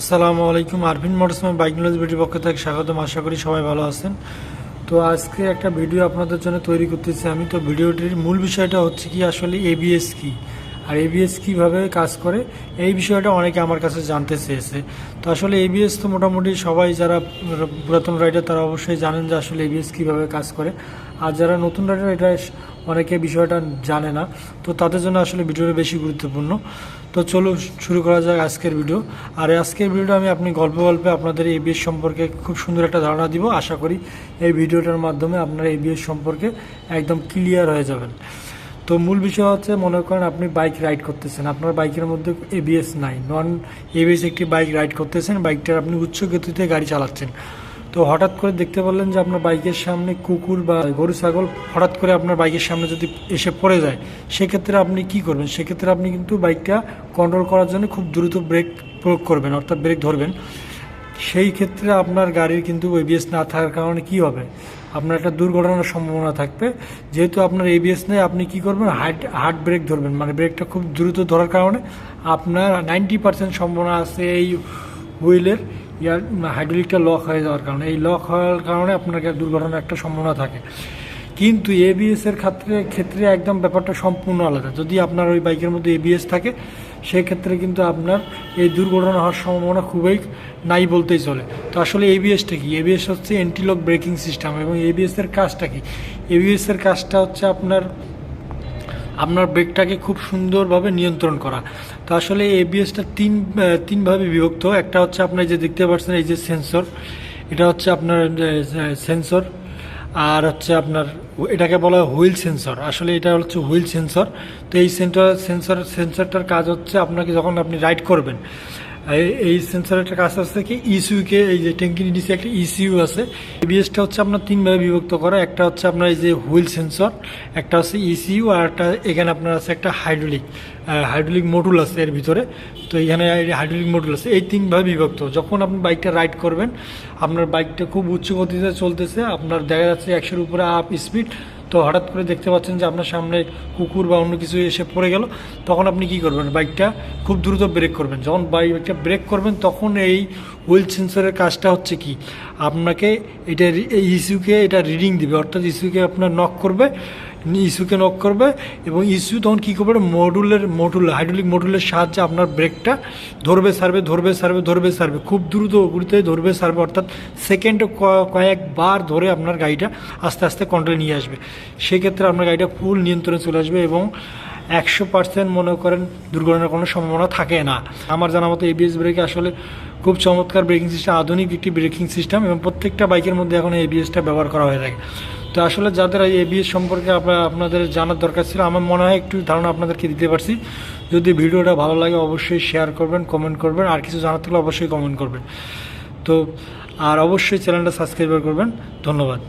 আসসালামু আলাইকুম Ervine মোটরসমের bike knowledge ভিডিওর পক্ষ থেকে স্বাগতম। আশা করি সবাই ভালো আছেন। তো আজকে একটা ভিডিও আপনাদের জন্য তৈরি করতেছি আমি। তো ভিডিওটির মূল বিষয়টা হচ্ছে কি, আসলে এবিএস কি? আর এবিএস কীভাবে কাজ করে? এই বিষয়টা অনেকে আমার কাছে জানতে চেয়েছে। তো আসলে এবিএস তো মোটামুটি সবাই যারা পুরাতন রাইডার তারা অবশ্যই জানেন যে আসলে এবিএস কীভাবে কাজ করে। আর যারা নতুন রাইডার এটা অনেকে বিষয়টা জানে না। তো তাদের জন্য আসলে ভিডিওটা বেশি গুরুত্বপূর্ণ। তো চলো শুরু করা যাক আজকের ভিডিও। আর আজকের ভিডিওটা আমি আপনি গল্প গল্পে আপনাদের এবিএস সম্পর্কে খুব সুন্দর একটা ধারণা দিব। আশা করি এই ভিডিওটার মাধ্যমে আপনারা এবিএস সম্পর্কে একদম ক্লিয়ার হয়ে যাবেন। তো মূল বিষয় হচ্ছে, মনে করেন আপনি বাইক রাইড করতেছেন। আপনার বাইকের মধ্যে এবিএস নাই। নন এবিএস একটি বাইক রাইড করতেছেন। বাইকটার আপনি উচ্চ গতিতে গাড়ি চালাচ্ছেন। তো হঠাৎ করে দেখতে পারলেন যে আপনার বাইকের সামনে কুকুর বা গরু, ছাগল হঠাৎ করে আপনার বাইকের সামনে যদি এসে পড়ে যায়, সেক্ষেত্রে আপনি কি করবেন? সেক্ষেত্রে আপনি কিন্তু বাইকটা কন্ট্রোল করার জন্য খুব দ্রুত ব্রেক প্রয়োগ করবেন, অর্থাৎ ব্রেক ধরবেন। সেই ক্ষেত্রে আপনার গাড়ির কিন্তু এবিএস না থাকার কারণে কি হবে? আপনার একটা দুর্ঘটনার সম্ভাবনা থাকবে। যেহেতু আপনার এবিএস নেই, আপনি কি করবেন? হার্ড হার্ড ব্রেক ধরবেন। মানে ব্রেকটা খুব দ্রুত ধরার কারণে আপনার নাইনটি পার্সেন্ট সম্ভাবনা আছে এই হুইলের ইয়ার হাইড্রোলিকটা লক হয়ে যাওয়ার কারণে। এই লক হওয়ার কারণে আপনার দুর্ঘটনার একটা সম্ভাবনা থাকে। কিন্তু এবিএস এর ক্ষেত্রে ক্ষেত্রে একদম ব্যাপারটা সম্পূর্ণ আলাদা। যদি আপনার ওই বাইকের মধ্যে এবিএস থাকে, সেক্ষেত্রে কিন্তু আপনার এই দুর্ঘটনা হওয়ার সম্ভাবনা খুবই নাই বলতেই চলে। তো আসলে এবিএসটা কি? এবিএস হচ্ছে অ্যান্টিলক ব্রেকিং সিস্টেম এবং এবিএস এর কাজটা কি? এবিএস এর কাজটা হচ্ছে আপনার আপনার ব্রেকটাকে খুব সুন্দরভাবে নিয়ন্ত্রণ করা। তো আসলে এবিএসটা তিন তিনভাবে বিভক্ত। একটা হচ্ছে আপনার যে দেখতে পাচ্ছেন, এই যে সেন্সর, এটা হচ্ছে আপনার সেন্সর, আর হচ্ছে আপনার এটাকে বলা হয় হুইল সেন্সর। আসলে এটা হচ্ছে হুইল সেন্সর। তো এই সেন্টার, সেন্সর, সেন্সরটার কাজ হচ্ছে আপনাকে যখন আপনি রাইড করবেন এই- সেন্সরের কাজ হচ্ছে কি? ইসিউকে এই যে ট্যাঙ্কির নিচে একটা ইসিউ আছে। এবিএসটা হচ্ছে আপনার তিনভাবে বিভক্ত করা। একটা হচ্ছে আপনার এই যে হুইল সেন্সর একটা হচ্ছে ইসিউ আর একটা এখানে আপনার আছে একটা হাইড্রোলিক হাইড্রোলিক মডুল আছে এর ভিতরে। তো এখানে হাইড্রোলিক মডুল আছে। এই তিনভাবে বিভক্ত। যখন আপনি বাইকটা রাইড করবেন, আপনার বাইকটা খুব উচ্চ গতিতে চলতেছে। আপনার দেখা যাচ্ছে একশোর উপরে আপ স্পিড তো হঠাৎ করে দেখতে পাচ্ছেন যে আপনার সামনে কুকুর বা অন্য কিছু এসে পড়ে গেল, তখন আপনি কি করবেন? বাইকটা খুব দ্রুত ব্রেক করবেন। যখন বাইকটা ব্রেক করবেন, তখন এই হুইল সেন্সরের কাজটা হচ্ছে কি? আপনাকে এটা ইস্যুকে এটা রিডিং দিবে। অর্থাৎ ইস্যুকে আপনার নক করবে, ইস্যুকে নক করবে এবং ইস্যু তখন কী করবে? মডুলের, মডুল, হাইড্রোলিক মডুলের সাহায্যে আপনার ব্রেকটা ধরবে, সারবে ধরবে সারবে ধরবে, সারবে। খুব দ্রুত গতিতে ধরবে, সারবে। অর্থাৎ সেকেন্ডে কয়েকবার ধরে আপনার গাড়িটা আস্তে আস্তে কন্ট্রোলে নিয়ে আসবে। সেক্ষেত্রে আপনার গাড়িটা ফুল নিয়ন্ত্রণে চলে আসবে এবং একশো পার্সেন্ট মনে করেন দুর্ঘটনার কোনো সম্ভাবনা থাকে না। আমার জানা মতো এবিএস ব্রেক আসলে খুব চমৎকার ব্রেকিং সিস্টেম আধুনিক একটি ব্রেকিং সিস্টেম এবং প্রত্যেকটা বাইকের মধ্যে এখন এবিএসটা ব্যবহার করা হয়ে থাকে। তো আসলে যাদের এই এবিএস সম্পর্কে আপনার, আপনাদের জানার দরকার ছিল, আমার মনে হয় একটু ধারণা আপনাদেরকে দিতে পারছি। যদি ভিডিওটা ভালো লাগে অবশ্যই শেয়ার করবেন কমেন্ট করবেন, আর কিছু জানার থাকলে অবশ্যই কমেন্ট করবেন। তো, আর অবশ্যই চ্যানেলটা সাবস্ক্রাইব করবেন। ধন্যবাদ।